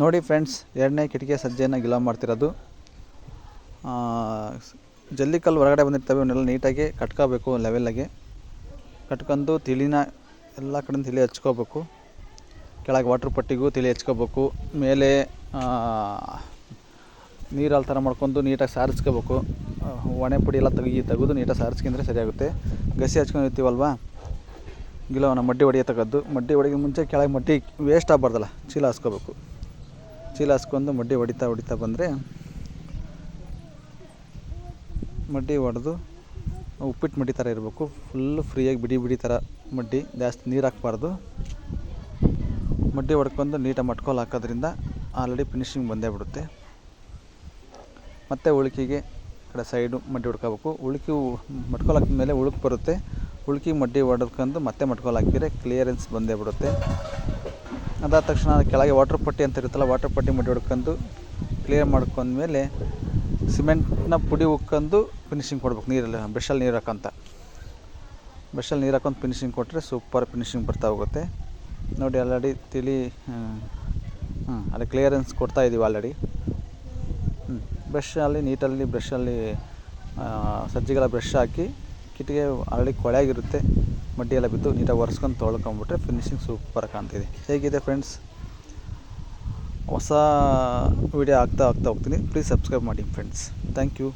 ನೋಡಿ ಫ್ರೆಂಡ್ಸ್, ಎರಡನೇ ಕಿಟಕಿಯ ಸಜ್ಜೆಯನ್ನು ಗಿಲ ಮಾಡ್ತಿರೋದು. ಜಲ್ಲಿಕಲ್ಲು ಹೊರಗಡೆ ಬಂದಿರ್ತವೆ ಅವನ್ನೆಲ್ಲ ನೀಟಾಗಿ ಕಟ್ಕೋಬೇಕು ಲೆವೆಲ್ಲಾಗೆ ಕಟ್ಕೊಂಡು ತಿಳಿನ ಎಲ್ಲ ಕಡೆಯಿಂದ ತಿಳಿ ಹಚ್ಕೋಬೇಕು. ಕೆಳಗೆ ವಾಟ್ರ್ ಪಟ್ಟಿಗೂ ತಿಳಿ ಹಚ್ಕೋಬೇಕು. ಮೇಲೆ ನೀರಲ್ಲಿ ಥರ ಮಾಡ್ಕೊಂಡು ನೀಟಾಗಿ ಸಾರಿಸ್ಕೋಬೇಕು. ಒಣೆ ಪುಡಿ ಎಲ್ಲ ತೆಗಿ, ತೆಗೆದು ನೀಟಾಗಿ ಸಾರಿಸ್ಕೊಂಡ್ರೆ ಸರಿಯಾಗುತ್ತೆ. ಗಸಿ ಹಚ್ಕೊಂಡಿರ್ತೀವಲ್ವಾ ಗಿಲವನ್ನ ಮಡ್ಡಿ ಹೊಡಿಯ ತಗದ್ದು ಮಡ್ಡಿ ಹೊಡಿಗೆ ಮುಂಚೆ ಕೆಳಗೆ ಮಡ್ಡಿ ವೇಸ್ಟ್ ಆಗಬಾರ್ದಲ್ಲ, ಚೀಲ ಹಾಸ್ಕೋಬೇಕು. ಚೀಲ ಹಾಸ್ಕೊಂಡು ಮಡ್ಡಿ ಹೊಡಿತಾ ಹೊಡಿತಾ ಬಂದರೆ ಮಡ್ಡಿ ಹೊಡೆದು ಉಪ್ಪಿಟ್ಟು ಮಡ್ಡಿ ಥರ ಇರಬೇಕು. ಫುಲ್ಲು ಫ್ರೀಯಾಗಿ ಬಿಡಿ ಬಿಡಿ ಥರ ಮಡ್ಡಿ, ಜಾಸ್ತಿ ನೀರು ಹಾಕ್ಬಾರ್ದು. ಮಡ್ಡಿ ಹೊಡ್ಕೊಂಡು ನೀಟಾಗಿ ಮಟ್ಕೋಲ್ ಹಾಕೋದ್ರಿಂದ ಆಲ್ರೆಡಿ ಫಿನಿಶಿಂಗ್ ಬಂದೇ ಬಿಡುತ್ತೆ. ಮತ್ತು ಉಳುಕಿಗೆ ಕಡೆ ಸೈಡು ಮಡ್ಡಿ ಹೊಡ್ಕೋಬೇಕು. ಉಳುಕಿ ಮಟ್ಕೋಲ್ ಹಾಕಿದ ಮೇಲೆ ಉಳುಕು ಬರುತ್ತೆ. ಉಳುಕಿ ಮಡ್ಡಿ ಹೊಡ್ಕೊಂಡು ಮತ್ತೆ ಮಟ್ಕೋಲ್ ಹಾಕಿದರೆ ಕ್ಲಿಯರೆನ್ಸ್ ಬಂದೇ ಬಿಡುತ್ತೆ. ಅದಾದ ತಕ್ಷಣ ಕೆಳಗೆ ವಾಟರ್ ಪಟ್ಟಿ ಅಂತ ಇರುತ್ತಲ್ಲ ವಾಟರ್ ಪಟ್ಟಿ ಮಡಿ ಹೊಡ್ಕೊಂಡು ಕ್ಲಿಯರ್ ಮಾಡ್ಕೊಂಡ್ಮೇಲೆ ಸಿಮೆಂಟ್ನ ಪುಡಿ ಉಕ್ಕೊಂಡು ಫಿನಿಶಿಂಗ್ ಕೊಡ್ಬೇಕು, ನೀರಲ್ಲಿ, ಬ್ರಷಲ್ಲಿ ನೀರು ಹಾಕಂತ. ಬ್ರಷಲ್ಲಿ ನೀರು ಹಾಕೊಂಡು ಫಿನಿಶಿಂಗ್ ಕೊಟ್ಟರೆ ಸೂಪರ್ ಫಿನಿಶಿಂಗ್ ಬರ್ತಾ ಹೋಗುತ್ತೆ. ನೋಡಿ ಆಲ್ರೆಡಿ ತಿಳಿ ಹಾಂ ಅಲ್ಲಿ ಕ್ಲಿಯರೆನ್ಸ್ ಕೊಡ್ತಾ ಇದ್ದೀವಿ ಆಲ್ರೆಡಿ ಹ್ಞೂ ಬ್ರಷಲ್ಲಿ, ನೀಟಲ್ಲಿ, ಬ್ರಷಲ್ಲಿ ಸಜ್ಜಿಗೆಲ್ಲ ಬ್ರಷ್ ಹಾಕಿ ಕಿಟಕಿ ಆಲ್ರೆಡಿ ಕೊಳೆಯಾಗಿರುತ್ತೆ. ಮಡ್ಡಿ ಎಲ್ಲ ಬಿದ್ದು ನೀಟಾಗಿ ಒರೆಸ್ಕೊಂಡು ತೊಳ್ಕೊಂಬಿಟ್ರೆ ಫಿನಿಶಿಂಗ್ ಸೂಪರ್ ಕಾಣ್ತಿದೆ. ಹೇಗಿದೆ ಫ್ರೆಂಡ್ಸ್ ಹೊಸ ವೀಡಿಯೋ ಆಗ್ತಾ ಆಗ್ತಾ ಹೋಗ್ತೀನಿ. ಪ್ಲೀಸ್ ಸಬ್ಸ್ಕ್ರೈಬ್ ಮಾಡಿ ಫ್ರೆಂಡ್ಸ್ ಥ್ಯಾಂಕ್ ಯು